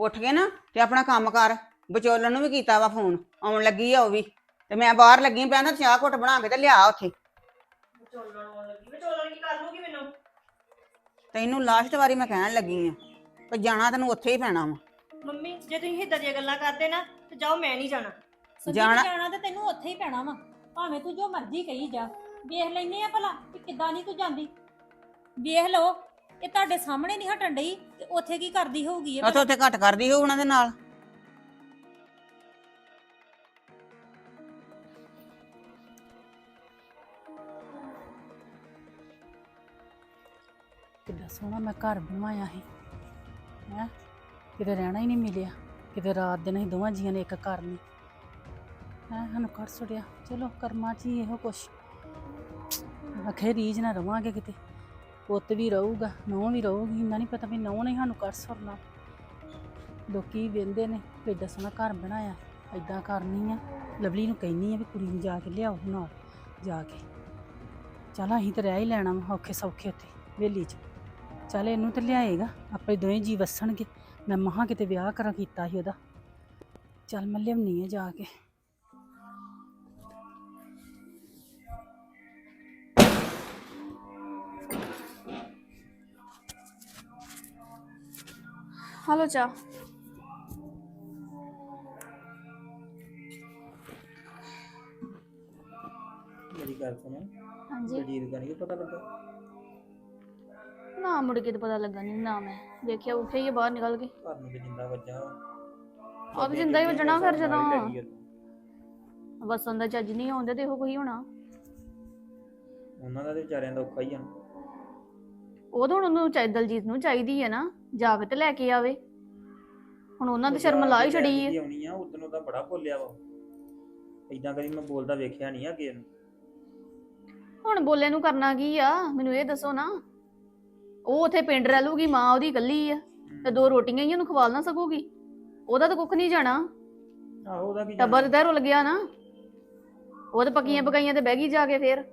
ਉੱਠ ਕੇ ਨਾ ਤੇ ਆਪਣਾ ਕੰਮ ਕਰ। ਵਿਚੋਲਣ ਨੂੰ ਵੀ ਕੀਤਾ ਵਾ ਫੋਨ। ਆਉਣ ਲੱਗੀ ਆ ਉਹ ਵੀ। ਤੇ ਮੈਂ ਬਾਹਰ ਲੱਗੀ ਪਿਆ ਨਾ ਚਾਹ ਘੁੱਟ ਬਣਾ ਕੇ ਤੇ ਲਿਆ ਉੱਥੇ। ਵਿਚੋਲਣ ਆਉਣ ਲੱਗੀ। ਵਿਚੋਲਣ ਕੀ ਕਰ ਲੂਗੀ ਮੈਨੂੰ? ਤੈਨੂੰ ਲਾਸਟ ਵਾਰੀ ਮੈਂ ਕਹਿਣ ਲੱਗੀ ਆ ਕਿ ਜਾਣਾ ਤੈਨੂੰ ਉੱਥੇ ਹੀ ਪੈਣਾ ਵਾ। ਮੰਮੀ ਜੇ ਤੁਸੀਂ ਏਦਾਂ ਦੀਆਂ ਗੱਲਾਂ ਕਰਦੇ ਨਾ ਤੇ ਜਾਓ ਮੈਂ ਨਹੀਂ ਜਾਣਾ। ਸੰਦੀਪ ਜਾਣਾ- ਜਾਣਾ ਤੇ ਤੈਨੂੰ ਉੱਥੇ ਹੀ ਪੈਣਾ ਵਾ। ਭਾਵੇਂ ਤੂੰ ਜੋ ਮਰਜ਼ੀ ਕਹੀ ਜਾ। ਵੇਖ ਲੈਨੇ ਆ ਭਲਾ ਕਿ ਕਿੱਦਾਂ ਨਹੀਂ ਤੂੰ ਜਾਂਦੀ। ਵੇਖ ਲਓ ਇਹ ਤੁਹਾਡੇ ਸਾਹਮਣੇ ਨਹੀਂ ਹਟਣ ਡਈ? ਤੇ ਉੱਥੇ ਕੀ ਕਰਦੀ ਹੋਊਗੀ ਇਹ? ਉੱਥੇ ਉੱਥੇ ਘੱਟ ਕਰਦੀ ਹੋ ਉਹਨਾਂ ਦੇ ਨਾਲ। ਕਿੱਡਾ ਸੋਹਣਾ ਮੈਂ ਘਰ ਬਣਵਾਇਆ ਸੀ। ਹੈ? ਕਿਤੇ ਰਹਿਣਾ ਹੀ ਨਹੀਂ ਮਿਲਿਆ। ਕਿਤੇ ਰਾਤ ਦਿਨ ਅਸੀਂ ਦੋਵਾਂ ਜੀਆਂ ਨੇ ਇੱਕ ਘਰ ਨਹੀਂ ਹੈ? ਸਾਨੂੰ ਕਰ ਛੁੜਿਆ ਚਲੋ ਕਰਮਾਂ 'ਚ ਹੀ ਇਹੋ ਕੁਛ। ਅਖੇ ਰੀਝ ਨਾ ਰਵਾਂਗੇ ਕਿਤੇ। ਪੁੱਤ ਵੀ ਰਹੂਗਾ ਨੌਂ ਵੀ ਰਹੂਗੀ, ਇੰਨਾ ਨਹੀਂ ਪਤਾ ਵੀ ਨੌਂ ਨੇ ਸਾਨੂੰ ਕਰ ਛੁੜਨਾ ਲੋਕੀ ਵੇਂਦੇ ਨੇ ਵੀ ਏਡਾ ਸੋਹਣਾ ਘਰ ਬਣਾਇਆ ਐਦਾਂ ਕਰਨੀ ਆ। ਲਵਲੀ ਨੂੰ ਕਹਿਨੀ ਆ ਵੀ ਕੁੜੀ ਨੂੰ ਜਾ ਕੇ ਲਿਆਓ ਨਾਲ, ਜਾ ਕੇ। ਚੱਲ ਅਸੀਂ ਤਾਂ ਰਹਿ ਹੀ ਲੈਣਾ ਵਾ ਔਖੇ ਸੌਖੇ ਉੱਥੇ ਵੇਲੀ 'ਚ। ਚੱਲ ਇਹਨੂੰ ਤੇ ਲਿਆਏਗਾ, ਆਪਣੇ ਦੋਵੇਂ ਜੀ ਵਸਣਗੇ। ਮੈਂ ਮਹਾ ਕਿਤੇ ਵਿਆਹ ਕਰਾਂ ਕੀਤਾ ਸੀ ਉਹਦਾ। ਚੱਲ ਮੈਂ ਲਿਆਉਣੀ ਆ ਜਾ ਕੇ। ਹਲੋ ਚਾ ਮੇਰੀ ਗੱਲ ਸੁਣੋ ਹਾਂਜੀ ਬਲਜੀਤ ਦਾ ਨਹੀਂ ਪਤਾ ਲੱਗਾ ਨਾ ਮੁੜ ਕੇ ਤਾਂ ਪਤਾ ਲੱਗਾ ਨਹੀਂ ਨਾ ਮੈਂ ਦੇਖਿਆ ਉੱਥੇ ਹੀ ਆ ਬਾਹਰ ਨਿਕਲ ਕੇ ਘਰ ਨੂੰ ਤੇ ਜਿੰਦਾ ਵੱਜਾ ਆਹ ਤੇ ਜਿੰਦਾ ਹੀ ਵੱਜਣਾ ਫਿਰ ਜਦੋਂ ਵਸਣ ਦਾ ਚੱਜ ਨਹੀਂ ਆਉਂਦਾ ਤੇ ਇਹੋ ਕੋਈ ਹੋਣਾ ਉਹਨਾਂ ਦਾ ਤੇ ਵਿਚਾਰਿਆਂ ਦਾ ਔਖਾ ਹੀ ਆ ਉਹ ਤਾਂ ਹੁਣ ਉਹਨੂੰ ਚਾਹੀ ਦਲਜੀਤ ਨੂੰ ਚਾਹੀਦੀ ਹੈ ਨਾ ਜਾ ਕੇ ਤੇ ਲੈ ਕੇ ਆਵੇ। ਹੁਣ ਉਹਨਾਂ ਦੀ ਸ਼ਰਮ ਲਾ ਹੀ ਛੜੀ ਹੈ ਆਉਣੀ ਆ ਉਦੋਂ ਉਹਦਾ ਬੜਾ ਬੋਲਿਆ ਵਾ। ਇਦਾਂ ਕਦੀ ਮੈਂ ਬੋਲਦਾ ਵੇਖਿਆ ਨਹੀਂ ਅੱਗੇ ਨੂੰ। ਹੁਣ ਬੋਲੇ ਨੂੰ ਕਰਨਾ ਕੀ ਆ? ਮੈਨੂੰ ਇਹ ਦੱਸੋ ਨਾ। ਉਹ ਉੱਥੇ ਪਿੰਡ ਰਹਿ ਲੂਗੀ ਮਾਂ ਉਹਦੀ ਇਕੱਲੀ ਆ। ਤੇ ਦੋ ਰੋਟੀਆਂ ਹੀ ਉਹਨੂੰ ਖਵਾਲ ਨਾ ਸਕੂਗੀ। ਉਹਦਾ ਤਾਂ ਕੁੱਖ ਨਹੀਂ ਜਾਣਾ। ਆਹੋ ਉਹਦਾ ਕੀ ਟੱਬਰ ਤੇ ਰੁਲ ਗਿਆ ਨਾ। ਉਹ ਤਾਂ ਪੱਕੀਆਂ ਪਕਾਈਆਂ ਤੇ ਬਹਿ ਗਈ ਜਾ ਕੇ ਫੇਰ।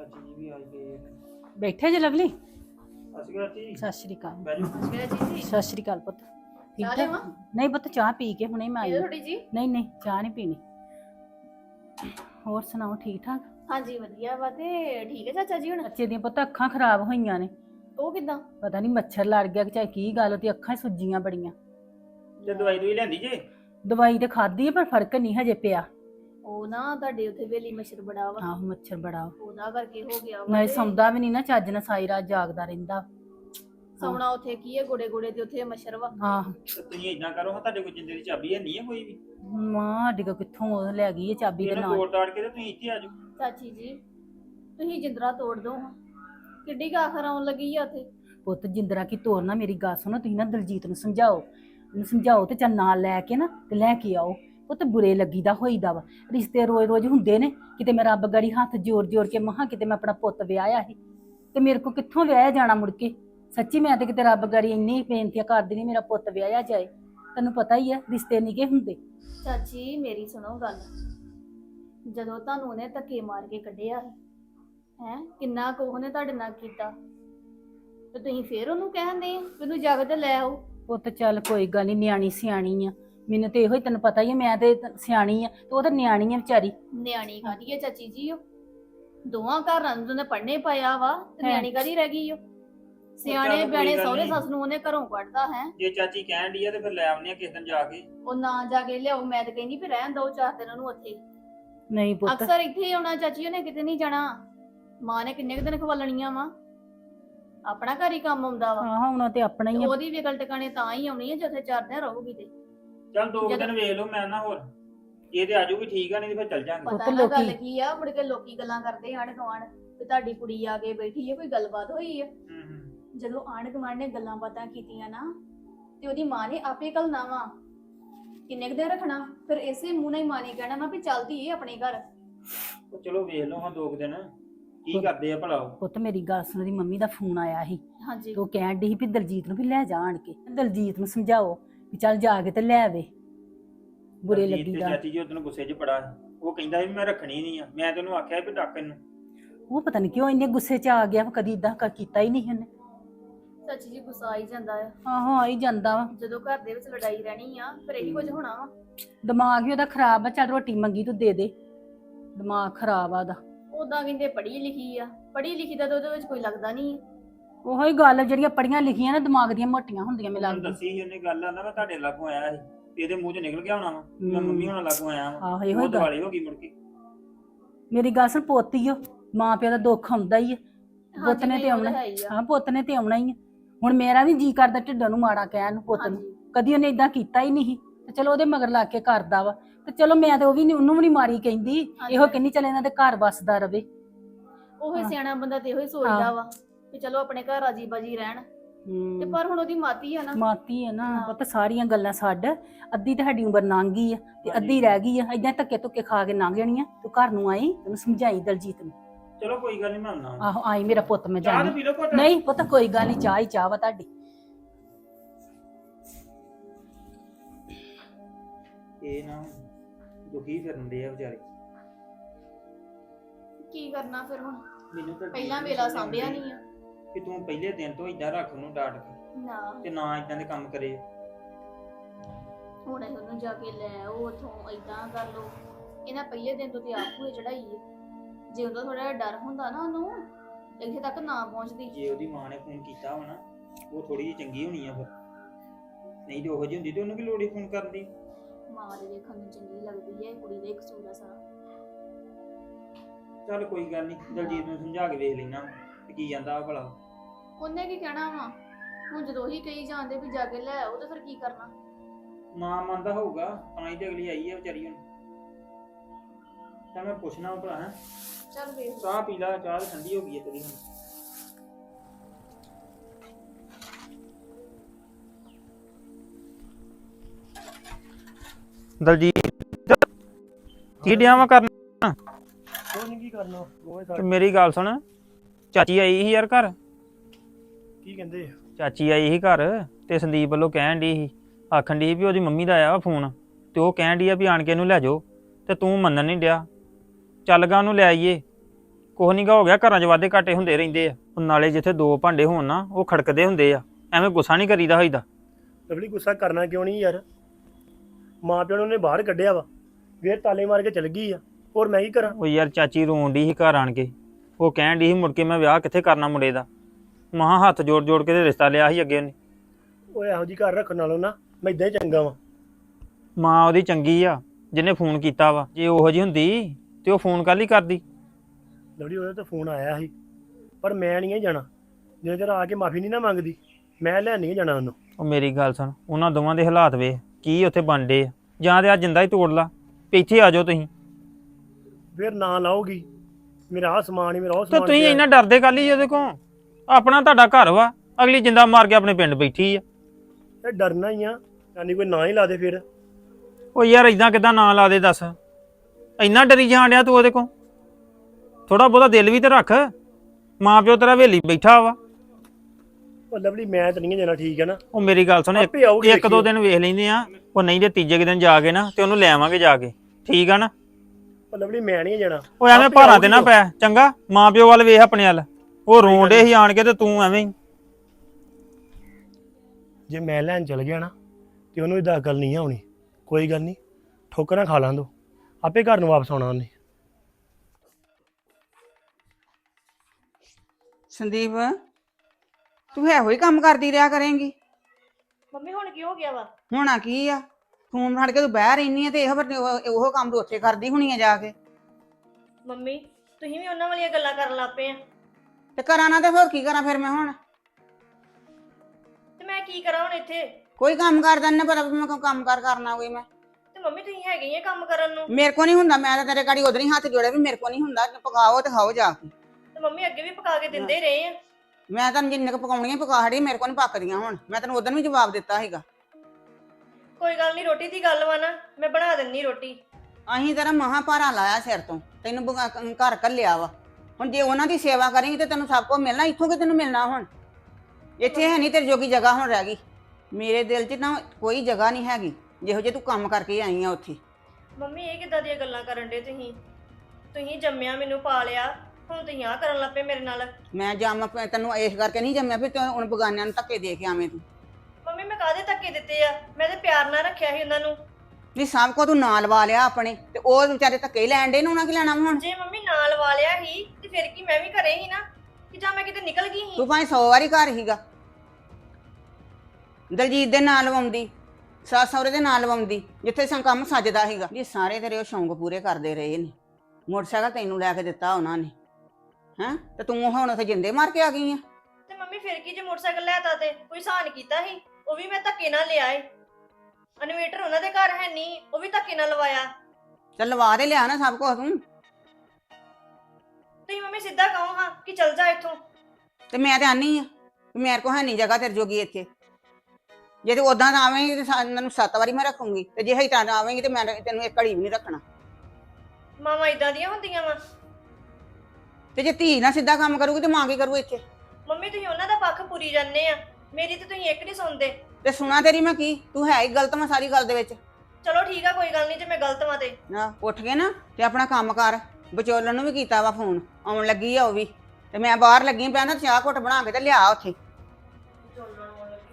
ਚਾਚੀ ਜੀ ਵੀ ਆ ਗਏ ਬੈਠੇ ਜੇ ਲਵਲੀ? ਅਸੀਂ ਕਿਹਾ ਜੀ। ਸਤਿ ਸ਼੍ਰੀ ਅਕਾਲ। ਬੈਜੋ ਸਤਿ ਸ਼੍ਰੀ ਅਕਾਲ ਪੁੱਤ। ਠੀਕ ਚਾਹ ਠਾਕ? ਲਿਆਵਾਂ? ਨਹੀਂ ਪੁੱਤ ਚਾਹ ਪੀ ਕੇ ਹੁਣੇ ਮੈਂ ਆਈ ਹਾਂ। ਥੋੜੀ ਜੀ? ਨਹੀਂ ਨਹੀਂ ਚਾਹ ਨਹੀਂ ਪੀਣੀ। ਹੋਰ ਸੁਣਾਓ ਠੀਕ ਠਾਕ? ਹਾਂਜੀ ਵਧੀਆ ਵਾ ਤੇ ਠੀਕ ਹੈ ਚਾਚਾ ਜੀ ਹੁਣ? ਬੱਚੇ ਦੀਆਂ ਪੁੱਤ ਅੱਖਾਂ ਖਰਾਬ ਹੋਈਆਂ ਨੇ। ਉਹ ਕਿਦਾਂ? ਪਤਾ ਨਹੀਂ ਮੱਛਰ ਲੜ ਗਿਆ ਕਿ ਚਾਹੇ ਕੀ ਗੱਲ ਤੇ ਅੱਖਾਂ ਹੀ ਸੁੱਜੀਆਂ ਬੜੀਆਂ। ਤੇ ਦਵਾਈ ਦੂਈ ਲੈਂਦੀ ਜੇ? ਦਵਾਈ ਤੇ ਖਾਧੀ ਹੈ ਪਰ ਫ਼ਰਕ ਨਹੀਂ ਹਜੇ ਪਿਆ। ਉਹ ਨਾ ਤੁਹਾਡੇ ਉੱਥੇ ਵੇਲੀ ਮੱਛਰ ਬੜਾ ਵਾ। ਆਹੋ ਮੱਛਰ ਬੜਾ ਵਾ। ਉਹਦਾ ਕਰਕੇ ਹੋ ਗਿਆ ਵਾ ਨਾਲੇ ਤੇ ਸੌਂਦਾ ਵੀ ਨਹੀਂ ਨਾ ਚੱਜ ਨਾਲ ਸਾਰੀ ਰਾਤ ਜਾਗਦਾ ਰਹਿੰਦਾ। ਸੌਣਾ ਉੱਥੇ ਕੀ ਹੈ ਗੋੜੇ ਗੋੜੇ ਤੇ ਉੱਥੇ ਮੱਛਰ ਵਾ। ਆਹ। ਤੇ ਤੁਸੀਂ ਇਦਾਂ ਕਰੋ ਹਾਂ ਤੁਹਾਡੇ ਕੋਲ ਜਿੰਦੇ ਦੀ ਚਾਬੀ ਹੈ ਨਹੀਂ ਹੈ ਕੋਈ ਵੀ? ਮਾਂ ਸਾਡੇ ਕੋਲ ਕਿੱਥੋਂ ਉਹ ਲੈ ਗਈ ਇਹ ਚਾਬੀ ਦੇ ਇਹਨੂੰ ਨਾਲ? ਤੋੜ ਤਾੜ ਕੇ ਤੇ ਤੁਸੀਂ ਇੱਥੇ ਆ ਜਾਓ। ਚਾਚੀ ਜੀ ਤੁਸੀਂ ਜਿੰਦਰਾ ਤੋੜ ਦੋ ਹਾਂ। ਕਿੱਡੀ ਕੁ ਆਖਰ ਆਉਣ ਲੱਗੀ ਆ ਉੱਥੇ? ਪੁੱਤ ਜਿੰਦਰਾ ਕੀ ਤੋਰਨਾ ਮੇਰੀ ਗੱਲ ਸੁਣੋ ਤੁਸੀਂ ਨਾ ਦਲਜੀਤ ਨੂੰ ਸਮਝਾਓ। ਉਹਨੂੰ ਸਮਝਾਓ ਤੇ ਚੱਲ ਨਾਲ ਲੈ ਕੇ ਨਾ ਤੇ ਲੈ ਕੇ ਆਓ। ਪੁੱਤ ਬੁਰੇ ਲੱਗੀਦਾ ਹੋਈਦਾ ਵਾ। ਰਿਸ਼ਤੇ ਰੋਜ਼ ਰੋਜ਼ ਹੁੰਦੇ ਨੇ। ਕਿਤੇ ਮੈਂ ਰੱਬ ਗੜੀ ਹੱਥ ਜੋੜ ਕੇ ਮਹਾ ਕਿਤੇ ਮੈਂ ਆਪਣਾ ਪੁੱਤ ਵਿਆਹਿਆ ਸੀ। ਤੇ ਮੇਰੇ ਕੋ ਕਿੱਥੋਂ ਵਿਆਹਿਆ ਜਾਣਾ ਮੁੜ ਕੇ? ਸੱਚੀ ਮੈਂ ਤੇ ਕਿਤੇ ਰੱਬ ਗੜੀ ਇੰਨੀ ਬੇਨਤੀਆਂ ਕਰਦੀ ਨਹੀਂ ਮੇਰਾ ਪੁੱਤ ਵਿਆਹਿਆ ਜਾਏ। ਤੈਨੂੰ ਪਤਾ ਹੀ ਹੈ ਰਿਸ਼ਤੇ ਨਹੀਂ ਗੇ ਹੁੰਦੇ। ਚਾਚੀ ਮੇਰੀ ਸੁਣੋ ਗੱਲ। ਜਦੋਂ ਤੁਹਾਨੂੰ ਉਹਨੇ ਧੱਕੇ ਮਾਰ ਕੇ ਕੱਢਿਆ ਹੈ ਕਿੰਨਾ ਕੁ ਉਹਨੇ ਤੁਹਾਡੇ ਨਾਲ ਕੀਤਾ? ਤੇ ਤੁਸੀਂ ਫੇਰ ਉਹਨੂੰ ਕਹਿੰਦੇ ਮੈਨੂੰ ਜਗ ਤੇ ਲੈ ਆਓ। ਪੁੱਤ ਚੱਲ ਕੋਈ ਗੱਲ ਨਹੀਂ ਨਿਆਣੀ ਸਿਆਣੀ ਆ। ਮੈਨੂੰ ਤੇ ਇਹੋ ਹੀ ਤੈਨੂੰ ਪਤਾ ਹੀ ਆ ਮੈਂ ਤੇ ਤ- ਸਿਆਣੀ ਆ ਤੇ ਉਹ ਤਾਂ ਨਿਆਣੀ ਆ ਵਿਚਾਰੀ। ਨਿਆਣੀ ਕਾਦੀ ਹੈ ਚਾਚੀ ਜੀ ਉਹ? ਦੋਵਾਂ ਘਰਾਂ ਨੂੰ ਉਹਨੇ ਪੜਨੇ ਪਾਇਆ ਵਾ ਤੇ ਹੈ। ਨਿਆਣੀ ਕਾਦੀ ਰਹਿ ਗਈ ਉਹ? ਸਿਆਣੇ ਕੋਈ ਬਿਆਣੇ ਗੱਲ ਸਹੁਰੇ। ਸੱਸ ਨੂੰ ਉਹਨੇ ਘਰੋਂ ਕੱਢਦਾ ਹੈ। ਜੇ ਚਾਚੀ ਕਹਿਣ ਡਈ ਆ ਤੇ ਫਿਰ ਲੈ ਆਉਣੇ ਆ ਕਿਸੇ ਦਿਨ ਜਾ ਕੇ। ਉਹ ਨਾ ਜਾ ਕੇ ਲਿਆਓ ਮੈਂ ਤਾਂ ਕਹਿੰਦੀ ਵੀ ਰਹਿਣ ਦੋ ਚਾਰ ਦਿਨ ਉਹਨੂੰ ਉੱਥੇ। ਨਹੀਂ ਪੁੱਤ। ਅਕਸਰ ਇੱਥੇ ਹੀ ਆਉਣਾ ਚਾਚੀ ਉਹਨੇ ਕਿਤੇ ਨਹੀਂ ਜਾਣਾ। ਮਾਂ ਨੇ ਕਿੰਨੇ ਕੁ ਦਿਨ ਖਵਾਲਣੀਆਂ ਵਾ? ਆਪਣਾ ਘਰ ਹੀ ਕੰਮ ਆਉਂਦਾ ਵਾ। ਹਾਂ ਉਹਨਾਂ ਤੇ ਆਪਣਾ ਹੀ ਆ। ਉਹਦੀ ਵੀ ਗੱਲ ਟਿਕਾਣੇ ਤਾਂ ਹੀ ਆਉਣੀ ਹੈ ਜੇ ਉੱਥੇ ਚਾਰ ਦਿਨ ਰਹੂਗੀ ਤੇ। ਚੱਲ ਦੋ ਕੁ ਜਦੋਂ- ਦਿਨ ਵੇਖ ਲਓ ਮੈਂ ਨਾ ਹੋਰ। ਇਹ ਤੇ ਆਜੂਗੀ ਠੀਕ ਆ ਨਹੀਂ ਤੇ ਫਿਰ ਚੱਲ ਜਾਾਂਗੇ। ਪਤਾ ਨਾ ਗੱਲ ਲੋਕੀ- ਕੀ ਆ ਮੁੜ ਕੇ ਲੋਕੀ ਗੱਲਾਂ ਕਰਦੇ ਆਣ ਗਵਾਣ ਤੇ ਤੁਹਾਡੀ ਕੁੜੀ ਆ ਕੇ ਬੈਠੀ ਹੈ ਕੋਈ ਗੱਲਬਾਤ ਹੋਈ ਹੈ ਹੂੰ ਹੂੰ। ਜਦੋਂ ਆਣ ਗਵਾਣ ਨੇ ਗੱਲਾਂ ਬਾਤਾਂ ਕੀਤੀਆਂ ਨਾ ਤੇ ਉਹਦੀ ਮਾਂ ਨੇ ਆਪੇ ਘੱਲਣਾ ਵਾ। ਕਿੰਨੇ ਕੁ ਦਿਨ ਰੱਖਣਾ? ਫਿਰ ਇਸੇ ਮੂੰਹ ਨਾਲ ਹੀ ਮਾਂ ਨੇ ਕਹਿਣਾ ਵਾ ਵੀ ਚੱਲਦੀ ਏ ਆਪਣੇ ਘਰ। ਉਹ ਚਲੋ ਵੇਖ ਲਓ ਹਾਂ ਦੋ ਕੁ ਦਿਨ ਕੀ ਕਰਦੇ ਆ ਭਲਾ ਉਹ? ਪੁੱਤ ਮੇਰੀ ਗੱਲ ਸੁਣ ਦੀ ਮੰਮੀ ਦਾ ਫੋਨ ਆਇਆ ਸੀ। ਹਾਂਜੀ। ਤੇ ਉਹ ਕਹਿਣ ਡਈ ਸੀ ਵੀ ਦਲਜੀਤ ਨੂੰ ਵੀ ਲੈ ਜਾ ਆਣ ਕੇ। ਦਲਜੀਤ ਨੂੰ ਸਮਝਾਓ। ਵੀ ਚੱਲ ਜਾ ਕੇ ਤੇ ਲੈ ਆਵੇ। ਬੁਰੇ ਦਲਜੀਤ ਤੇ ਲੱਗੀਦਾ ਚਾਚੀ ਜੀ ਗੁੱਸੇ 'ਚ ਬੜਾ ਸੀ। ਉਹ ਕਹਿੰਦਾ ਵੀ ਮੈਂ ਰੱਖਣੀ ਨਹੀਂ ਆ। ਮੈਂ ਤੈਨੂੰ ਆਖਿਆ ਵੀ ਡੱਕ ਇਹਨੂੰ। ਉਹ ਪਤਾ ਨਹੀਂ ਕਿਉਂ ਇੰਨੇ ਗੁੱਸੇ 'ਚ ਆ ਗਿਆ ਕਦੀ ਇਦਾਂ ਕੀਤਾ ਹੀ ਨਹੀਂ ਉਹਨੇ। ਚਾਚੀ ਜੀ ਗੁੱਸਾ ਆ ਹੀ ਜਾਂਦਾ ਆ। ਆਹੋ ਆ ਹੀ ਜਾਂਦਾ ਵਾ। ਜਦੋਂ ਘਰ ਦੇ ਵਿੱਚ ਲੜਾਈ ਰਹਿਣੀ ਆ ਫਿਰ ਇਹੀ ਕੁਝ ਹੋਣਾ ਵਾ। ਦਿਮਾਗ ਹੀ ਉਹਦਾ ਖਰਾਬ ਆ ਚੱਲ ਰੋਟੀ ਮੰਗੀ ਤੂੰ ਦੇ ਦੇ। ਦਿਮਾਗ ਖਰਾਬ ਆ ਉਹਦਾ। ਉਦਾਂ ਕਹਿੰਦੇ ਪੜ੍ਹੀ ਲਿਖੀ ਆ। ਪੜ੍ਹੀ ਲਿਖੀ ਦਾ ਤਾਂ ਉਹਦੇ ਵਿੱਚ ਕੋਈ ਲੱਗਦਾ ਨਹੀਂ ਉਹੋ ਹੀ ਗੱਲ ਜਿਹੜੀਆਂ ਪੜੀਆਂ ਲਿਖੀਆਂ ਨਾ ਦਿਮਾਗ ਦੀਆਂ ਮੋਟੀਆਂ ਹੁੰਦੀਆਂ ਮੈਨੂੰ ਲੱਗਦਾ ਦੱਸੀ ਸੀ ਉਹਨੇ ਗੱਲ ਆਂਦਾ ਮੈਂ ਤੁਹਾਡੇ ਲਾਗੋਂ ਆਇਆ ਸੀ। ਤੇ ਇਹਦੇ ਮੂੰਹ 'ਚ ਨਿਕਲ ਗਿਆ ਹੋਣਾ ਵਾ ਮੈਂ ਹੂੰ। ਮੰਮੀ ਹੋਣਾ ਲਾਗੋਂ ਆਇਆ ਵਾ। ਆਹੋ ਇਹੋ ਉਹ ਹੀ ਗੱਲ। ਦਿਵਾਲੀ ਹੋ ਗਈ ਮੁੜ ਕੇ। ਮੇਰੀ ਗੱਲ ਸੁਣ ਪੋਤੀ ਓ ਮਾਂ ਪਿਓ ਦਾ ਦੁੱਖ ਆਉਂਦਾ ਹੀ ਆ। ਪੁੱਤ ਨੇ ਨਹੀਂ, ਤੇ ਆਉਣਾ ਹੈ। ਪੁੱਤ ਨੇ ਤੇ ਆਉਣਾ ਹੀ ਆ। ਹੁਣ ਮੇਰਾ ਵੀ ਜੀ ਕਰਦਾ ਢਿੱਡੋਂ ਨੂੰ ਮਾੜਾ ਕਹਿਣ ਨੂੰ ਪੁੱਤ ਨੂੰ। ਕਦੀ ਉਹਨੇ ਇਦਾਂ ਕੀਤਾ ਹੀ ਨਹੀਂ। ਤੇ ਚਲੋ ਉਹਦੇ ਮਗਰ ਲੱਗ ਕੇ ਕਰਦਾ ਵਾ। ਤੇ ਚਲੋ ਮੈਂ ਤੇ ਉਹ ਵੀ ਨੀ ਉਹਨੂੰ ਵੀ ਨਹੀਂ ਮਾਰੀ ਕਹਿੰਦੀ। ਇਹੋ ਕਹਿੰਦੀ ਚੱਲ ਇਹਨਾਂ ਦੇ ਘਰ ਵਸਦਾ ਰਵੇ। ਉਹ ਹੀ ਹਾਂ। ਸਿਆਣਾ ਬੰਦਾ ਤੇ ਇਹੋ ਹੀ ਸੋਚਦਾ ਹਾਂ। ਵਾ। ਕਿ ਚਲੋ ਆਪਣੇ ਘਰ ਰਾਜੀ ਬਾਜੀ ਰਹਿਣ। ਤੇ ਹੂੰ। ਪਰ ਹੁਣ ਉਹਦੀ ਮਾਤੀ ਆ ਨਾ। ਮਾਤੀ ਹੈ ਨਾ ਹਾਂ। ਪੁੱਤ ਸਾਰੀਆਂ ਗੱਲਾਂ ਛੱਡ। ਅੱਧੀ ਤੁਹਾਡੀ ਉਮਰ ਲੰਘ ਗਈ ਆ ਤੇ ਅੱਧੀ ਰਹਿ ਗਈ ਆ। ਇਦਾਂ ਧੱਕੇ ਧੁੱਕੇ ਖਾ ਕੇ ਲੰਘ ਜਾਣੀ ਆ। ਤੂੰ ਘਰ ਨੂੰ ਆਈ ਤੈਨੂੰ ਸਮਝਾਈ ਦਲਜੀਤ ਨੂੰ। ਚਲੋ ਕੋਈ ਗੱਲ ਨਹੀਂ ਮੈਂ ਆਉਣਾ। ਆਹੋ ਆਈ ਮੇਰਾ ਪੁੱਤ ਮੈਂ ਚਾਹ ਤੇ ਜਾਣੀ ਪੀ ਲਓ ਘੁੱਟ। ਨਹੀਂ ਪੁੱਤ ਕੋਈ ਗੱਲ ਨਹੀਂ ਚਾਹ ਹੀ ਚਾਹ ਵਾ ਤੁਹਾਡੀ। ਇਹ ਨਾ ਦੁਖੀ ਫਿਰਨ ਦੇ ਆ ਵਿਚਾਰੇ। ਕੀ ਕਰਨਾ ਫਿਰ ਹੁਣ? ਮੈਨੂੰ ਤਾਂ ਪਹਿਲਾਂ ਵੇਲਾ ਸਾਂਭਿਆ ਨਹੀਂ ਆ। ਕਿ ਤੂੰ ਪਹਿਲੇ ਦਿਨ ਤੋਂ ਇਦਾਂ ਰੱਖ ਉਹਨੂੰ ਡਾਟ ਕੇ ਨਾ। ਤੇ ਨਾ ਇਦਾਂ ਦੇ ਕੰਮ ਕਰੇ। ਹੁਣ ਇਹਨੂੰ ਜਾ ਕੇ ਲੈ ਆਓ ਉਥੋਂ ਏਦਾਂ ਕਰ ਲੋ ਇਹਨਾਂ ਪਹਿਲੇ ਦਿਨ ਤੋਂ ਤੇ ਆਪ ਹੋਏ ਚੜਾਈ ਹੈ ਜੇ ਉਹਦਾ ਥੋੜਾ ਡਰ ਹੁੰਦਾ ਨਾ ਉਹਨੂੰ ਇੱਥੇ ਤੱਕ ਨਾ ਪਹੁੰਚਦੀ। ਜੇ ਉਹਦੀ ਮਾਂ ਨੇ ਫੋਨ ਕੀਤਾ ਹੋਣਾ ਉਹ ਥੋੜੀ ਜਿਹੀ ਚੰਗੀ ਹੋਣੀ ਆ ਫਿਰ। ਨਹੀਂ ਤੇ ਉਹੋ ਜਿਹੀ ਹੁੰਦੀ ਤੇ ਉਹਨੂੰ ਕੀ ਲੋੜ ਹੀ ਫੋਨ ਕਰਨ ਦੀ? ਮਾਂ ਦੇ ਵੇਖਣ ਨੂੰ ਚੰਗੀ ਲੱਗਦੀ ਹੈ ਕੁੜੀ ਦਾ ਇੱਕ ਕਸੂਰ ਆ ਸਾਰਾ। ਚੱਲ ਕੋਈ ਗੱਲ ਨਹੀਂ ਦਲਜੀਤ ਨੂੰ ਸਮਝਾ ਕੇ ਵੇਖ ਲੈਣਾ ਕਿ ਕੀ ਜਾਂਦਾ ਉਹ ਭਲਾ? ਉਹਨੇ ਕੀ ਕਹਿਣਾ ਵਾ? ਹੁਣ ਜਦੋਂ ਹੀ ਕਹੀ ਜਾਂਦੇ ਵੀ ਜਾ ਕੇ ਲੈ ਆਓ ਤੇ ਫਿਰ ਕੀ ਕਰਨਾ? ਮਾਂ ਮੰਨਦਾ ਹੋਊਗਾ ਤਾਂ ਹੀ ਤੇ ਅਗਲੀ ਆਈ ਹੈ ਵਿਚਾਰੀ ਹੁਣ। ਤਾਂ ਮੈਂ ਪੁੱਛਣਾ ਭਲਾ ਹੈਂ? ਚੱਲ ਵੇਖ। ਚਾਹ ਪੀ ਲਾ ਚਾਹ ਤਾਂ ਠੰਡੀ ਹੋ ਗਈ ਹੈ ਤੇਰੀ ਹੁਣ। ਦਲਜੀਤ ਕੀ ਡਿਆ ਵਾ ਕਰਨਾ? ਕੋਈ ਨਹੀਂ ਕੀ ਕਰਨਾ ਤੇ ਸਾਡੇ ਮੇਰੀ ਗੱਲ ਸੁਣ। ਚਾਚੀ ਆਈ ਸੀ ਯਾਰ ਘਰ? ਕੀ ਕਹਿੰਦੇ? ਆ? ਚਾਚੀ ਆਈ ਸੀ ਘਰ ਤੇ ਸੰਦੀਪ ਵੱਲੋਂ ਕਹਿਣ ਦੀ ਸੀ। ਆਖਣ ਦੀ ਵੀ ਉਹਦੀ ਮੰਮੀ ਦਾ ਆਇਆ ਵਾ ਫੋਨ ਤੇ ਉਹ ਕਹਿਣ ਦੀ ਆ ਵੀ ਆਣ ਕੇ ਇਹਨੂੰ ਲੈ ਜਾਓ ਤੇ ਤੂੰ ਮੰਨਣ ਨਹੀਂ ਡਿਆ। ਚੱਲ ਗਾ ਉਹਨੂੰ ਲੈ ਆਈਏ। ਕੁਛ ਨੀ ਗਾ ਹੋ ਗਿਆ ਘਰਾਂ 'ਚ ਵਾਧੇ ਘਾਟੇ ਹੁੰਦੇ ਰਹਿੰਦੇ ਆ। ਉਹ ਨਾਲੇ ਜਿੱਥੇ ਦੋ ਭਾਂਡੇ ਹੋਣ ਨਾ ਉਹ ਖੜਕਦੇ ਹੁੰਦੇ ਆ। ਐਵੇਂ ਗੁੱਸਾ ਨਹੀਂ ਕਰੀਦਾ ਹੋਈਦਾ। ਲਵਲੀ ਗੁੱਸਾ ਕਰਨਾ ਕਿਉਂ ਨਹੀਂ ਯਾਰ? ਮਾਂ ਪਿਓ ਨੇ ਉਹਨੇ ਬਾਹਰ ਕੱਢਿਆ ਵਾ। ਫੇਰ ਤਾਲੇ ਮਾਰ ਕੇ ਚਲ ਗਈ ਆ। ਹੋਰ ਮੈਂ ਕੀ ਕਰਾਂ? ਉਹ ਯਾਰ ਚਾਚੀ ਰੋਣ ਦੀ ਸੀ ਘਰ ਆਣ ਕੇ। ਉਹ ਕਹਿਣ ਦੀ ਸੀ ਮੁੜ ਕੇ ਮੈਂ ਵਿਆਹ ਕਿੱਥੇ ਕਰਨਾ ਮੁੰਡੇ ਦਾ। ਮਹਾ ਹੱਥ ਜੋੜ ਜੋੜ ਕੇ ਤੇ ਰਿਸ਼ਤਾ ਲਿਆ ਸੀ ਅੱਗੇ ਉਹਨੇ। ਉਹ ਇਹੋ ਜੀ ਘਰ ਰੱਖਣ ਨਾਲੋਂ ਨਾ ਮੈਂ ਇਦਾਂ ਹੀ ਚੰਗਾ ਵਾਂ। ਮਾਂ ਉਹਦੀ ਚੰਗੀ ਆ ਜਿਹਨੇ ਫੋਨ ਕੀਤਾ ਵਾ। ਜੇ ਉਹੋ ਜੀ ਹੁੰਦੀ ਤੇ ਉਹ ਫੋਨ ਕੱਲ ਹੀ ਕਰਦੀ। ਲਵਲੀ ਉਹਦਾ ਤਾਂ ਫੋਨ ਆਇਆ ਸੀ ਪਰ ਮੈਂ ਨਹੀਂ ਜਾਣਾ। ਜੇ ਚਿਰ ਆ ਕੇ ਮਾਫੀ ਨਹੀਂ ਨਾ ਮੰਗਦੀ ਮੈਂ ਲੈਣ ਨਹੀਂ ਜਾਣਾ ਉਹਨੂੰ। ਉਹ ਮੇਰੀ ਗੱਲ ਸੁਣ ਉਹਨਾਂ ਦੋਵਾਂ ਦੇ ਹਾਲਾਤ ਵੇਖ ਕੀ ਉੱਥੇ ਬਣਦੇ ਆ। ਜਾਂ ਤੇ ਆ ਜਿੰਦਾ ਹੀ ਤੋੜ ਲਾ ਵੀ ਇੱਥੇ ਆ ਜਾਓ ਤੁਸੀਂ। ਫੇਰ ਨਾ ਲਾਓਗੀ ਮੇਰਾ ਆਹ ਸਮਾਨ ਹੀ ਮੇਰਾ ਉਹ ਤੇ ਸਮਾਨ ਤੁਸੀਂ ਪਿਆ। ਇੰਨਾ ਡਰਦੇ ਕੱਲ ਉਹਦੇ ਕੋਲ? ਆਪਣਾ ਤੁਹਾਡਾ ਘਰ ਵਾ ਅਗਲੀ ਜਿੰਦਾ ਮਾਰ ਕੇ ਆਪਣੇ ਪਿੰਡ ਬੈਠੀ ਆ। ਇਹ ਡਰਨਾ ਹੀ ਆ ਯਾਨੀ ਕੋਈ ਨਾ ਹੀ ਲਾ ਦੇ ਫਿਰ। ਉਹ ਯਾਰ ਇਦਾਂ ਕਿਦਾਂ ਨਾਂ ਲਾ ਦੇ ਦੱਸ? ਇੰਨਾ ਡਰੀ ਜਾਣ ਡਿਆ ਤੂੰ ਉਹਦੇ ਕੋਲ? ਥੋੜਾ ਬਹੁਤਾ ਦਿਲ ਵੀ ਤੇ ਰੱਖ। ਮਾਂ ਪਿਓ ਤੇਰਾ ਹਵੇਲੀ ਬੈਠਾ ਵਾ। ਉਹ ਲਵਲੀ ਮੈਂ ਤਾਂ ਨਹੀਂ ਜਾਣਾ ਠੀਕ ਹੈ ਨਾ। ਉਹ ਮੇਰੀ ਗੱਲ ਸੁਣ ਇੱਕ ਆਪੇ ਆਊਗੀ ਇੱਕ ਦੋ। ਦਿਨ ਵੇਖ ਲੈਂਦੇ ਆ। ਉਹ ਨਹੀਂ ਤੇ ਤੀਜੇ ਕੁ ਦਿਨ ਜਾ ਕੇ ਨਾ ਤੇ ਉਹਨੂੰ ਲੈ ਆਵਾਂਗੇ ਜਾ ਕੇ। ਠੀਕ ਆ ਨਾ? ਉਹ ਲਵਲੀ ਮੈਂ ਨਹੀਂ ਜਾਣਾ। ਉਹ ਐਵੇਂ ਭਾਰਾਂ ਤੇ ਨਾ ਪੈ। ਚੰਗਾ ਮਾਂ ਪਿਓ ਵੱਲ ਵੇਖ ਆਪਣੇ ਵੱਲ। ਉਹ ਰੋਂਡੇ ਸੀ ਆਣ ਕੇ ਤੇ ਤੂੰ ਐਵੇਂ ਹੀ। ਜੇ ਮੈਂ ਲੈਣ ਚਲ ਗਿਆ ਨਾ ਤੇ ਉਹਨੂੰ ਇਦਾਂ ਗੱਲ ਨਹੀਂ ਆਉਣੀ। ਕੋਈ ਗੱਲ ਨਹੀਂ ਠੋਕਰਾਂ ਖਾ ਲਾਂ ਦੋ। ਆਪੇ ਘਰ ਨੂੰ ਵਾਪਸ ਆਉਣਾ ਉਹਨੇ। ਸੰਦੀਪ ਤੂੰ ਇਹੋ ਹੀ ਕੰਮ ਕਰਦੀ ਰਿਹਾ ਕਰੇਂਗੀ। ਮੰਮੀ ਹੁਣ ਕੀ ਹੋ ਗਿਆ ਵਾ? ਹੋਣਾ ਕੀ ਆ? ਫੋਨ ਫੜ ਕੇ ਤੂੰ ਬਾਹਰ ਰਹਿਨੀ ਆ ਤੇ ਇਹੋ ਫਿਰ ਉਹ ਉਹ ਕੰਮ ਤੂੰ ਉੱਥੇ ਕਰਦੀ ਹੋਣੀ ਆ ਜਾ ਕੇ। ਮੰਮੀ ਤੁਸੀਂ ਵੀ ਉਹਨਾਂ ਵਾਲੀਆਂ ਗੱਲਾਂ ਕਰਨ ਲੱਗ ਪਏ ਆ। ਤੇ ਕਰਾਂ ਨਾ ਤੇ ਹੋਰ ਕੀ ਕਰਾਂ ਫਿਰ ਮੈਂ ਹੁਣ? ਤੇ ਮੈਂ ਕੀ ਕਰਾਂ ਹੁਣ ਇੱਥੇ? ਕੋਈ ਕੰਮ ਕਰਦਾ ਨਹੀਂ ਪਤਾ ਵੀ ਮੈਂ ਕੋਈ ਕੰਮ ਕਰ ਕਰਨਾ ਕੋਈ ਮੈਂ। ਤੇ ਮੰਮੀ ਤੁਸੀਂ ਹੈਗੇ ਹੀ ਆ ਕੰਮ ਕਰਨ ਨੂੰ। ਮੇਰੇ ਕੋ ਨਹੀਂ ਹੁੰਦਾ ਮੈਂ ਤਾਂ ਤੇਰੇ ਗਾੜੀ ਉਧਰ ਹੀ ਹੱਥ ਜੋੜੇ ਵੀ ਮੇਰੇ ਕੋ ਨਹੀਂ ਹੁੰਦਾ ਪਕਾਓ ਤੇ ਖਾਓ ਜਾ ਕੇ। ਤੇ ਮੰਮੀ ਅੱਗੇ ਵੀ ਪਕਾ ਕੇ ਦਿੰਦੇ ਹੀ ਰਹੇ ਆ। ਮੈਂ ਤਾਂ ਜਿੰਨੇ ਕੁ ਪਕਾਉਣੀਆਂ ਪਕਾ ਹੜੀ ਮੇਰੇ ਕੋ ਨਹੀਂ ਪੱਕਦੀਆਂ ਹੁਣ। ਮੈਂ ਤੈਨੂੰ ਉਦੋਂ ਵੀ ਜਵਾਬ ਦਿੱਤਾ ਸੀਗਾ। ਕੋਈ ਗੱਲ ਨਹੀਂ ਰੋਟੀ ਦੀ ਗੱਲ ਵਾ ਨਾ ਮੈਂ ਬਣਾ ਦਿੰਨੀ ਰੋਟੀ। ਅਹੀਂ ਤੇਰਾ ਮਹਾ ਭਾਰਾ ਲਾਇਆ ਸਿਰ ਤੋਂ ਤੈਨੂੰ ਬਗਾ- ਘਰ ਕੱਲਿਆ ਵਾ। ਹੁਣ ਜੇ ਉਹਨਾਂ ਦੀ ਸੇਵਾ ਕਰੇਂਗੀ ਤੇ ਤੈਨੂੰ ਸਭ ਕੁਝ ਮਿਲਣਾ ਇੱਥੋਂ ਕਿ ਤੈਨੂੰ ਮਿਲਣਾ ਹੁਣ? ਇੱਥੇ ਹੈ ਨਹੀਂ ਤੇਰੀ ਜੋਗੀ ਜਗ੍ਹਾ ਹੁਣ ਰਹਿ ਗਈ। ਮੇਰੇ ਦਿਲ 'ਚ ਨਾ ਕੋਈ ਜਗ੍ਹਾ ਨਹੀਂ ਹੈਗੀ ਜਿਹੋ ਜੇ ਤੂੰ ਕੰਮ ਕਰਕੇ ਆਈ ਆ ਉੱਥੇ। ਮੰਮੀ ਇਹ ਕਿੱਦਾਂ ਦੀਆਂ ਗੱਲਾਂ ਕਰਨ ਦੇ ਤੁਸੀਂ? ਤੁਸੀਂ ਜੰਮਿਆ ਮੈਨੂੰ ਪਾਲਿਆ ਹੁਣ ਤੁਸੀਂ ਆ ਕਰਨ ਲੱਪੇ ਮੇਰੇ ਨਾਲ। ਮੈਂ ਜੰਮ ਤੈਨੂੰ ਇਸ ਕਰਕੇ ਨਹੀਂ ਜੰਮਿਆ ਵੀ ਤੂੰ ਹੁਣ ਬਗਾਨਿਆਂ ਨੂੰ ਧੱਕੇ ਦੇ ਕੇ ਆਵੇਂ ਤੂੰ। ਮੰਮੀ ਮੈਂ ਕਾਹਦੇ ਧੱਕੇ ਦਿੱਤੇ ਆ? ਮੈਂ ਤੇ ਪਿਆਰ ਨਾਲ ਰੱਖਿਆ ਸੀ ਉਹਨਾਂ ਨੂੰ। ਨਹੀਂ ਸਭ ਕੋ ਤੂੰ ਨਾਲ ਲਵਾ ਲਿਆ ਆਪਣੇ ਤੇ ਉਹ ਵਿਚਾਰੇ ਧੱਕੇ ਹੀ ਲੈਣ ਦੇ ਨੂੰ ਉਹਨਾਂ ਕੀ ਲੈਣਾ ਵਾ ਹੁਣ? ਜੇ ਮੰਮੀ ਨਾਲ ਵਾਲਿਆ ਹੀ ਤੇ ਫਿਰ ਕੀ ਮੈਂ ਵੀ ਘਰੇ ਹੀ ਨਾ ਕਿ ਜਾਂ ਮੈਂ ਕਿਤੇ ਨਿਕਲ ਗਈ ਸੀ? ਤੂੰ ਭਾਵੇਂ 100 ਵਾਰੀ ਘਰ ਹੀਗਾ ਦਲਜੀਤ ਦੇ ਨਾਲ ਲਵਾਉਂਦੀ ਸੱਸ ਸਹੁਰੇ ਦੇ ਨਾਲ ਲਵਾਉਂਦੀ ਜਿੱਥੇ ਸੰ ਕੰਮ ਸੱਜਦਾ ਸੀਗਾ। ਇਹ ਸਾਰੇ ਤੇਰੇ ਉਹ ਸ਼ੌਂਕ ਪੂਰੇ ਕਰਦੇ ਰਹੇ ਨੇ। ਮੋਟਰਸਾਈਕਲ ਤੈਨੂੰ ਲੈ ਕੇ ਦਿੱਤਾ ਉਹਨਾਂ ਨੇ। ਹੈਂ? ਤੇ ਤੂੰ ਹੁਣ ਉੱਥੇ ਜਿੰਦੇ ਮਾਰ ਕੇ ਆ ਗਈ ਆ? ਤੇ ਮੰਮੀ ਫਿਰ ਕੀ ਜੇ ਮੋਟਰਸਾਈਕਲ ਲੈਤਾ ਤੇ? ਕੋਈ ਸਾਨ ਕੀਤਾ ਸੀ? ਉਹ ਵੀ ਮੈਂ ਧੱਕੇ ਨਾਲ ਲਿਆਏ ਇਨਵੇਟਰ ਉਹਨਾਂ ਦੇ ਘਰ ਹੈ ਨਹੀਂ ਉਹ ਵੀ ਧੱਕੇ ਨਾਲ ਲਵਾਇਆ। ਚੱਲ ਲਵਾ ਦੇ ਲਿਆ ਨਾ ਸਭ ਕੁਝ ਤੂੰ। ਤੁਸੀਂ ਮੰਮੀ ਸਿੱਧਾ ਕਹੋ ਹਾਂ ਕਿ ਚੱਲ ਜਾ ਇੱਥੋਂ। ਤੇ ਮੈਂ ਤੇ ਆਨੀ ਆ ਵੀ ਮੇਰੇ ਕੋ ਹੈ ਨਹੀਂ ਜਗ੍ਹਾ ਤੇਰੇ ਜੋਗੀ ਇੱਥੇ। ਜੇ ਤੂੰ ਉਦਾਂ ਤਾਂ ਆਵੇਂਗੀ ਤੇ ਸਾ- ਮੈਨੂੰ ਸੱਤ ਵਾਰੀ ਮੈਂ ਰੱਖੂੰਗੀ ਤੇ ਜੇ ਹਈਟਾਂ ਨਾ ਆਵੇਂਗੀ ਤੇ ਮੈਂ ਤੈਨੂੰ ਇੱਕ ਘੜੀ ਵੀ ਨਹੀਂ ਰੱਖਣਾ। ਮਾਮਾ ਇਦਾਂ ਦੀਆਂ ਹੁੰਦੀਆਂ ਵਾ। ਤੇ ਜੇ ਧੀ ਨਾ ਸਿੱਧਾ ਕੰਮ ਕਰੂਗੀ ਤੇ ਮਾਂ ਕੀ ਕਰੂ ਇੱਥੇ? ਮੰਮੀ ਤੁਸੀਂ ਉਹਨਾਂ ਦਾ ਪੱਖ ਪੂਰੀ ਜਾਂਦੇ ਆ। ਮੇਰੀ ਤੇ ਤੁਸੀਂ ਇੱਕ ਨਹੀਂ ਸੁਣਦੇ। ਤੇ ਸੁਣਾ ਤੇਰੀ ਮੈਂ ਕੀ? ਤੂੰ ਹੈ ਹੀ ਗਲਤ ਮੈਂ ਸਾਰੀ ਗੱਲ ਦੇ ਵਿੱਚ। ਚਲੋ ਠੀਕ ਆ ਕੋਈ ਗੱਲ ਨਹੀਂ ਜੇ ਮੈਂ ਗਲਤ ਵਾਂ ਤੇ। ਨਾ ਉੱਠ ਕੇ ਨਾ ਤੇ ਆਪਣਾ ਕੰਮ ਕਰ। ਵਿਚੋਲਣ ਨੂੰ ਵੀ ਕੀਤਾ ਵਾ ਫੋਨ। ਆਉਣ ਲੱਗੀ ਆ ਉਹ ਵੀ। ਤੇ ਮੈਂ ਬਾਹਰ ਲੱਗੀ ਪਿਆ ਨਾ ਚਾਹ ਘੁੱਟ ਬਣਾ ਕੇ ਤੇ ਲਿਆ ਉੱਥੇ।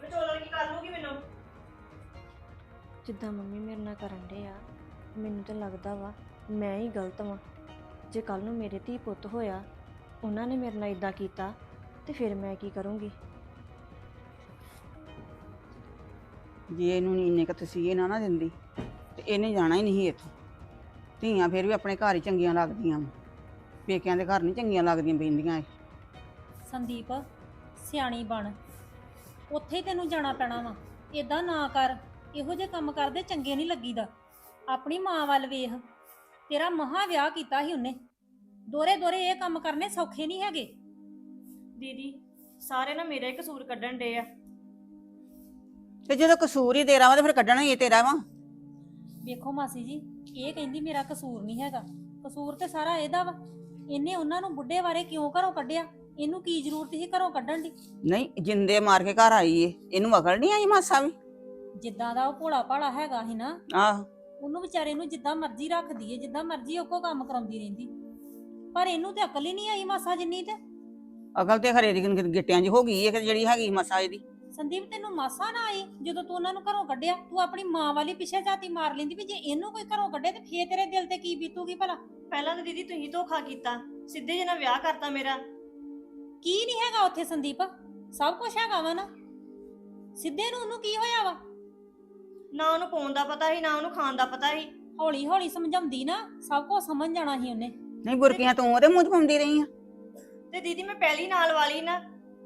ਵਿਚੋਲਣ ਕੀ ਕਰ ਲੂਗੀ ਮੈਨੂੰ? ਜਿੱਦਾਂ ਮੰਮੀ ਮੇਰੇ ਨਾਲ ਕਰਨ ਡੇ ਆ ਮੈਨੂੰ ਤਾਂ ਲੱਗਦਾ ਵਾ ਮੈਂ ਹੀ ਗਲਤ ਵਾਂ। ਜੇ ਕੱਲ ਨੂੰ ਮੇਰੇ ਧੀ ਪੁੱਤ ਹੋਇਆ ਉਹਨਾਂ ਨੇ ਮੇਰੇ ਨਾਲ ਇਦਾਂ ਕੀਤਾ ਤੇ ਫਿਰ ਮੈਂ ਕੀ ਕਰੂੰਗੀ? ਜੇ ਇਹਨੂੰ ਨਹੀਂ ਇੰਨੇ ਕੁ ਤਸੀਹੇ ਨਾ ਨਾ ਦਿੰਦੀ ਤੇ ਇਹਨੇ ਜਾਣਾ ਹੀ ਨਹੀਂ ਇੱਥੋਂ। ਧੀਆਂ ਫਿਰ ਵੀ ਆਪਣੇ ਘਰ ਹੀ ਚੰਗੀਆਂ ਲੱਗਦੀਆਂ ਵਾਂ। ਪੇਕਿਆਂ ਦੇ ਘਰ ਨਹੀਂ ਚੰਗੀਆਂ ਲੱਗਦੀਆਂ ਬੈਂਦੀਆਂ ਇਹ। ਸੰਦੀਪ ਸਿਆਣੀ ਬਣ। ਉੱਥੇ ਹੀ ਤੈਨੂੰ ਜਾਣਾ ਪੈਣਾ ਵਾ। ਏਦਾਂ ਨਾ ਕਰ। ਇਹੋ ਜਿਹੇ ਕੰਮ ਕਰਦੇ ਚੰਗੇ ਨਹੀਂ ਲੱਗੀਦਾ। ਆਪਣੀ ਮਾਂ ਵੱਲ ਵੇਖ। ਤੇਰਾ ਮਹਾ ਵਿਆਹ ਕੀਤਾ ਸੀ ਉਹਨੇ। ਦੋਰੇ ਦੋਰੇ ਇਹ ਕੰਮ ਕਰਨੇ ਸੌਖੇ ਨਹੀਂ ਹੈਗੇ। ਦੀਦੀ ਸਾਰੇ ਨਾ ਮੇਰਾ ਹੀ ਕਸੂਰ ਕੱਢਣ ਡੇ ਆ। ਤੇ ਜਦੋਂ ਕਸੂਰ ਹੀ ਤੇਰਾ ਵਾ ਤੇ ਫਿਰ ਕੱਢਣਾ ਹੀ ਇਹ ਤੇਰਾ ਵਾ। ਵੇਖੋ ਮਾਸੀ ਜੀ ਇਹ ਕਹਿੰਦੀ ਮੇਰਾ ਕਸੂਰ ਨਹੀਂ ਹੈਗਾ। ਕਸੂਰ ਤੇ ਸਾਰਾ ਇਹਦਾ ਵਾ। ਇਹਨੇ ਉਹਨਾਂ ਨੂੰ ਬੁੱਢੇ ਬਾਰੇ ਕਿਉਂ ਘਰੋਂ ਕੱਢਿਆ? ਇਹਨੂੰ ਕੀ ਜ਼ਰੂਰਤ ਸੀ ਘਰੋਂ ਕੱਢਣ ਦੀ? ਨਹੀਂ ਜਿੰਦੇ ਮਾਰ ਕੇ ਘਰ ਆਈ ਏ ਇਹਨੂੰ ਅਕਲ ਨਹੀਂ ਆਈ ਮਾਸਾ ਵੀ? ਜਿੱਦਾਂ ਦਾ ਉਹ ਭੋਲਾ ਭਾਲਾ ਹੈਗਾ ਸੀ ਨਾ ਆਹ। ਉਹਨੂੰ ਵਿਚਾਰੇ ਨੂੰ ਜਿੱਦਾਂ ਮਰਜ਼ੀ ਰੱਖਦੀ ਏ ਜਿੱਦਾਂ ਮਰਜ਼ੀ ਉਹ ਕੋ ਕੰਮ ਕਰਾਉਂਦੀ ਰਹਿੰਦੀ। ਪਰ ਇਹਨੂੰ ਤੇ ਅਕਲ ਹੀ ਨਹੀਂ ਆਈ ਮਾਸਾ ਜਿੰਨੀ ਤੇ। ਅਕਲ ਤੇ ਖਰੇ ਦੀ ਗਿੱਟਿਆਂ 'ਚ ਹੋ ਗਈ ਏ ਕਿ ਜਿਹੜੀ ਹੈਗੀ ਮਾਸਾ ਇਹਦੀ। ਸੰਦੀਪ ਤੈਨੂੰ ਮਾਸਾ ਨਾ ਆਈ ਜਦੋਂ ਤੂੰ ਉਹਨਾਂ ਨੂੰ ਘਰੋਂ ਕੱਢਿਆ ਤੂੰ ਆਪਣੀ ਮਾਂ ਵਾਲੀ ਪਿੱਛੇ ਝਾਤੀ ਮਾਰ ਲੈਂਦੀ ਵੀ ਜੇ ਇਹਨੂੰ ਕੋਈ ਘਰੋਂ ਕੱਢੇ ਤੇ ਫੇਰ ਤੇਰੇ ਦਿਲ ਤੇ ਕੀ ਬੀਤੂਗੀ ਭਲਾ? ਪਹਿਲਾਂ ਤਾਂ ਦੀਦੀ ਤੁਸੀਂ ਧੋਖਾ ਕੀਤਾ ਸਿੱਧੇ ਜਿਹੇ ਨਾਲ ਵਿਆਹ ਕਰਤਾ ਮੇਰਾ। ਕੀ ਨਹੀਂ ਹੈਗਾ ਉੱਥੇ ਸੰਦੀਪ? ਸਭ ਕੁਝ ਹੈਗਾ ਵਾ ਨਾ। ਸਿੱਧੇ ਨੂੰ ਉਹਨੂੰ ਕੀ ਹੋਇਆ ਵਾ? ਨਾ ਉਹਨੂੰ ਪਾਉਣ ਦਾ ਪਤਾ ਸੀ ਨਾ ਉਹਨੂੰ ਖਾਣ ਦਾ ਪਤਾ ਸੀ। ਹੌਲੀ ਹੌਲੀ ਸਮਝਾਉਂਦੀ ਨਾ ਸਭ ਕੁਝ ਸਮਝ ਜਾਣਾ ਸੀ ਉਹਨੇ। ਨਹੀਂ ਬੁਰਕੀਆਂ ਤੂੰ ਉਹਦੇ ਮੂੰਹ 'ਚ ਪਾਉਂਦੀ ਰਹੀ ਆ। ਤੇ ਦੀਦੀ ਮੈਂ ਪਹਿਲੀ ਨਾਲ ਵਾਲੀ ਨਾ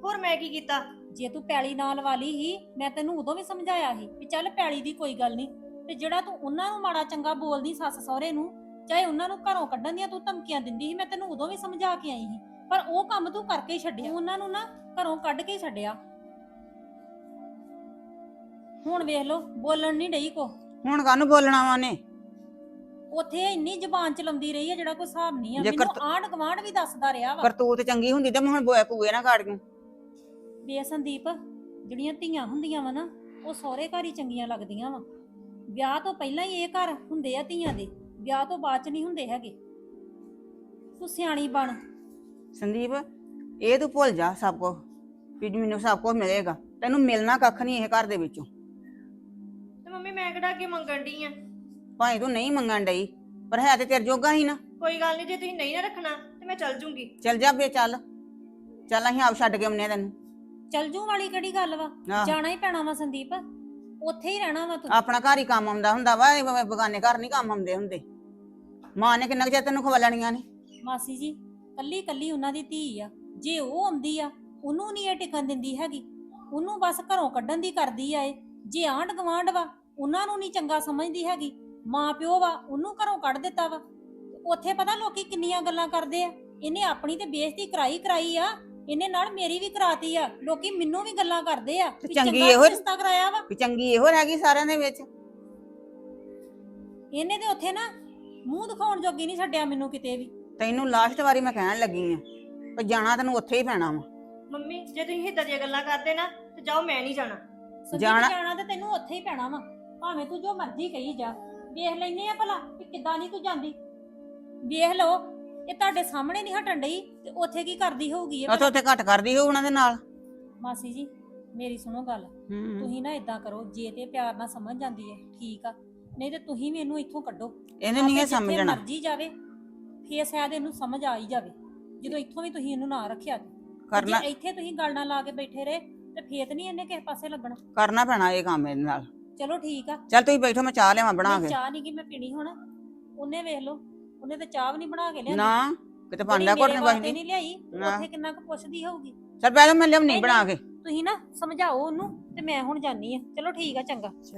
ਹੋਰ ਮੈਂ ਕੀ ਕੀਤਾ? ਜੇ ਤੂੰ ਪੈਲੀ ਨਾਲ ਵਾਲੀ ਹੀ ਮੈਂ ਤੈਨੂੰ ਉਦੋਂ ਵੀ ਸਮਝਾਇਆ ਸੀ ਵੀ ਚੱਲ ਪੈਲੀ ਦੀ ਕੋਈ ਗੱਲ ਨਹੀਂ ਤੇ ਜਿਹੜਾ ਤੂੰ ਉਹਨਾਂ ਨੂੰ ਮਾੜਾ ਚੰਗਾ ਬੋਲਦੀ ਸੱਸ ਸਹੁਰੇ ਨੂੰ ਚਾਹੇ ਉਹਨਾਂ ਨੂੰ ਘਰੋਂ ਕੱਢਣ ਦੀਆਂ ਤੂੰ ਧਮਕੀਆਂ ਦਿੰਦੀ ਸੀ ਮੈਂ ਤੈਨੂੰ ਉਦੋਂ ਵੀ ਸਮਝਾ ਕੇ ਆਈ ਸੀ। ਪਰ ਉਹ ਕੰਮ ਤੂੰ ਕਰਕੇ ਹੀ ਛੱਡਿਆ। ਉਹਨਾਂ ਨੂੰ ਨਾ ਘਰੋਂ ਕੱਢ ਕੇ ਹੀ ਛੱਡਿਆ। ਹੁਣ ਵੇਖ ਲੋ ਬੋਲਣ ਨਹੀਂ ਡਈ ਕੋ ਹੁਣ ਕਾਹਨੂੰ ਬੋਲਣਾ ਵਾ ਨੇ ਉੱਥੇ ਇੰਨੀ ਜ਼ਬਾਨ ਚਲਾਉਂਦੀ ਰਹੀ ਹੈ ਜਿਹੜਾ ਕੋਈ ਹਿਸਾਬ ਨਹੀਂ ਆ। ਜੇ ਮੈਨੂੰ ਕਰਤ- ਆਂਢ ਗਵਾਂਢ ਵੀ ਦੱਸਦਾ ਰਿਹਾ ਵਾ। ਕਰਤੂਤ ਚੰਗੀ ਹੁੰਦੀ ਤੇ ਮੈਂ ਹੁਣ ਬੋਏ ਕੂਏ ਨਾ ਕਾੜ ਵੇ ਸੰਦੀਪ ਜਿਹੜੀਆਂ ਧੀਆਂ ਹੁੰਦੀਆਂ ਵਾ ਨਾ ਉਹ ਸਹੁਰੇ ਘਰ ਹੀ ਚੰਗੀਆਂ ਲੱਗਦੀਆਂ ਵਾ। ਵਿਆਹ ਤੋਂ ਪਹਿਲਾਂ ਹੀ ਇਹ ਘਰ ਹੁੰਦੇ ਆ ਧੀਆਂ ਦੇ ਵਿਆਹ ਤੋਂ ਬਾਅਦ ਚ ਨਹੀਂ ਹੁੰਦੇ ਹੈਗੇ। ਤੂੰ ਸਿਆਣੀ ਬਣ। ਸੰਦੀਪ ਇਹ ਤੂੰ ਭੁੱਲ ਜਾ ਸਭ ਕੁਝ ਵੀ ਮੈਨੂੰ ਸਭ ਕੁਝ ਮਿਲੇਗਾ। ਤੈਨੂੰ ਮਿਲਣਾ ਕੱਖ ਨਹੀਂ ਇਹ ਘਰ ਦੇ ਵਿੱਚੋਂ। ਤੇ ਮੰਮੀ ਮੈਂ ਕਿਹੜਾ ਅੱਗੇ ਮੰਗਣ ਡਈ ਆ? ਭਾਵੇਂ ਤੂੰ ਨਹੀਂ ਮੰਗਣ ਡਈ ਪਰ ਹੈ ਤੇ ਤੇਰੇ ਜੋਗਾ ਹੀ ਨਾ। ਕੋਈ ਗੱਲ ਨਹੀਂ ਜੇ ਤੁਸੀਂ ਨਹੀਂ ਨਾ ਰੱਖਣਾ ਤੇ ਮੈਂ ਚੱਲ ਜੂੰਗੀ। ਚੱਲ ਜਾ ਫੇ ਚੱਲ। ਚੱਲ ਅਸੀਂ ਆਪ ਛੱਡ ਕੇ ਆਉਨੇ ਆ ਤੈਨੂੰ। ਚੱਲ ਜੂ ਵਾਲੀ ਕਿਹੜੀ ਗੱਲ ਵਾ? ਆਹ, ਜਾਣਾ ਹੀ ਪੈਣਾ ਵਾ ਸੰਦੀਪ। ਉੱਥੇ ਹੀ ਰਹਿਣਾ ਵਾ ਤੂੰ। ਆਪਣਾ ਘਰ ਹੀ ਕੰਮ ਆਉਂਦਾ ਹੁੰਦਾ ਵਾ ਇਹ ਬ- ਬਗਾਨੇ ਘਰ ਨਹੀਂ ਕੰਮ ਆਉਂਦੇ ਹੁੰਦੇ। ਮਾਂ ਨੇ ਕਿੰਨਾ ਕੁ ਚਿਰ ਤੈਨੂੰ ਖਵਾਲਣੀਆਂ ਨੇ? ਮਾਸੀ ਜੀ ਕੱਲੀ ਕੱਲੀ ਉਹਨਾਂ ਦੀ ਧੀ ਆ। ਜੇ ਉਹ ਆਉਂਦੀ ਆ ਉਹਨੂੰ ਨਹੀਂ ਇਹ ਟਿਕਣ ਦਿੰਦੀ ਹੈਗੀ। ਉਹਨੂੰ ਬਸ ਘਰੋਂ ਕੱਢਣ ਦੀ ਕਰਦੀ ਆ ਇਹ। ਜੇ ਆਂਢ ਗਵਾਂਢ ਵਾ ਉਹਨਾਂ ਨੂੰ ਨਹੀਂ ਚੰਗਾ ਸਮਝਦੀ ਹੈਗੀ। ਮਾਂ ਪਿਓ ਵਾ ਉਹਨੂੰ ਘਰੋਂ ਕੱਢ ਦਿੱਤਾ ਵਾ। ਉੱਥੇ ਪਤਾ ਲੋਕੀ ਕਿੰਨੀਆਂ ਗੱਲਾਂ ਕਰਦੇ ਆ। ਇਹਨੇ ਆਪਣੀ ਤੇ ਬੇਇੱਜ਼ਤੀ ਕਰਾਈ ਕਰਾਈ ਆ। ਇਹਨੇ ਨਾਲ ਮੇਰੀ ਵੀ ਕਰਾਤੀ ਆ ਲੋਕੀ ਮੈਨੂੰ ਵੀ ਗੱਲਾਂ ਕਰਦੇ ਆ ਵੀ ਚੰਗੀ ਚੰਗਾ ਇਹੋ- ਰਿਸ਼ਤਾ ਕਰਾਇਆ ਵਾ। ਵੀ ਚੰਗੀ ਇਹੋ ਰਹਿ ਗਈ ਸਾਰਿਆਂ ਦੇ ਵਿੱਚ। ਇਹਨੇ ਤੇ ਉੱਥੇ ਨਾ ਮੂੰਹ ਦਿਖਾਉਣ ਜੋਗੀ ਨਹੀਂ ਛੱਡਿਆ ਮੈਨੂੰ ਕਿਤੇ ਵੀ। ਤੈਨੂੰ ਲਾਸਟ ਵਾਰੀ ਮੈਂ ਕਹਿਣ ਲੱਗੀ ਆ ਪਰ ਜਾਣਾ ਤੈਨੂੰ ਉੱਥੇ ਹੀ ਪੈਣਾ ਵਾ। ਮੰਮੀ ਜੇ ਤੁਸੀਂ ਏਦਾਂ ਦੀਆਂ ਗੱਲਾਂ ਕਰਦੇ ਨਾ ਤੇ ਜਾਓ ਮੈਂ ਨਹੀਂ ਜਾਣਾ। ਸੰਦੀਪ ਜਾਣਾ- ਜਾਣਾ ਤੇ ਤੈਨੂੰ ਉੱਥੇ ਹੀ ਪੈਣਾ ਵਾ। ਭਾਵੇਂ ਤੂੰ ਜੋ ਮਰਜ਼ੀ ਕਹੀ ਜਾ। ਵੇਖ ਲੈਨੇ ਆ ਭਲਾ ਕਿ ਕਿੱਦਾਂ ਨਹੀਂ ਤੂੰ ਜਾਂਦੀ। ਵੇਖ ਲਓ ਇਹ ਤੁਹਾਡੇ ਸਾਹਮਣੇ ਨਹੀਂ ਹਟਣ ਡਈ? ਤੇ ਉੱਥੇ ਕੀ ਕਰਦੀ ਹੋਊਗੀ ਇਹ ਉੱਥੇ ਉੱਥੇ ਘੱਟ ਕਰਦੀ ਹੋ ਉਹਨਾਂ ਦੇ ਨਾਲ। ਮਾਸੀ ਜੀ ਮੇਰੀ ਸੁਣੋ ਗੱਲ। ਹੂੰ। ਤੁਸੀਂ ਨਾ ਇਦਾਂ ਕਰੋ ਜੇ ਤੇ ਪਿਆਰ ਨਾਲ ਸਮਝ ਜਾਂਦੀ ਹੈ ਠੀਕ ਆ। ਨਹੀਂ ਤੇ ਤੁਸੀਂ ਵੀ ਇਹਨੂੰ ਇੱਥੋਂ ਕੱਢੋ। ਇਹਨੇ ਨਹੀਂ ਇਹ ਆਪੇ ਜਿੱਥੇ ਸਮਝਣਾ। ਮਰਜ਼ੀ ਜਾਵੇ ਫੇਰ ਸ਼ਾਇਦ ਇਹਨੂੰ ਸਮਝ ਆ ਹੀ ਜਾਵੇ। ਜਦੋਂ ਇੱਥੋਂ ਵੀ ਤੁਸੀਂ ਇਹਨੂੰ ਨਾ ਰੱਖਿਆ ਤੇ। ਕਰਨਾ ਜੇ ਇੱਥੇ ਤੁਸੀਂ ਗੱਲ ਨਾਲ ਲਾ ਕੇ ਬੈਠੇ ਰਹੇ ਤੇ ਫੇਰ ਨਹੀਂ ਇਹਨੇ ਕਿਸੇ ਪਾਸੇ ਲੱਗਣਾ। ਕਰਨਾ ਪੈਣਾ ਇਹ ਕੰਮ ਇਹਦੇ ਨਾਲ। ਚਲੋ ਠੀਕ ਆ। ਚੱਲ ਤੁਸੀਂ ਬੈਠੋ ਮੈਂ ਚਾਹ ਲਿਆਵਾਂ ਬਣਾ ਕੇ। ਚਾਹ ਨਹੀਂ ਕਿ ਮੈਂ ਪੀਣੀ ਹੁਣ। ਉਹਨੇ ਵੇਖ ਲਓ। ਉਹਨੇ ਤਾਂ ਚਾਹ ਵੀ ਨਹੀਂ ਬਣਾ ਕੇ ਲਿਆਂਦੀ। ਨਾ ਕਿਤੇ ਪਾਣੀ ਬੜੀ ਦਾ ਘੁੱਟ ਮੇਰੇ ਨਹੀਂ ਵਾਸਤੇ ਨਹੀਂ ਲਿਆਈ ਨਾ। ਉੱਥੇ ਕਿੰਨਾ ਕੁ ਪੁੱਛਦੀ ਹੋਊਗੀ। ਚੱਲ ਬੈ ਜਾ ਮੈਂ ਲਿਆਉਣੀ ਨਹੀਂ, ਬਣਾ ਕੇ। ਤੁਸੀਂ ਨਾ ਸਮਝਾਓ ਉਹਨੂੰ ਤੇ ਮੈਂ ਹੁਣ ਜਾਨੀ ਆ। ਚਲੋ ਠੀਕ ਆ ਚੰਗਾ।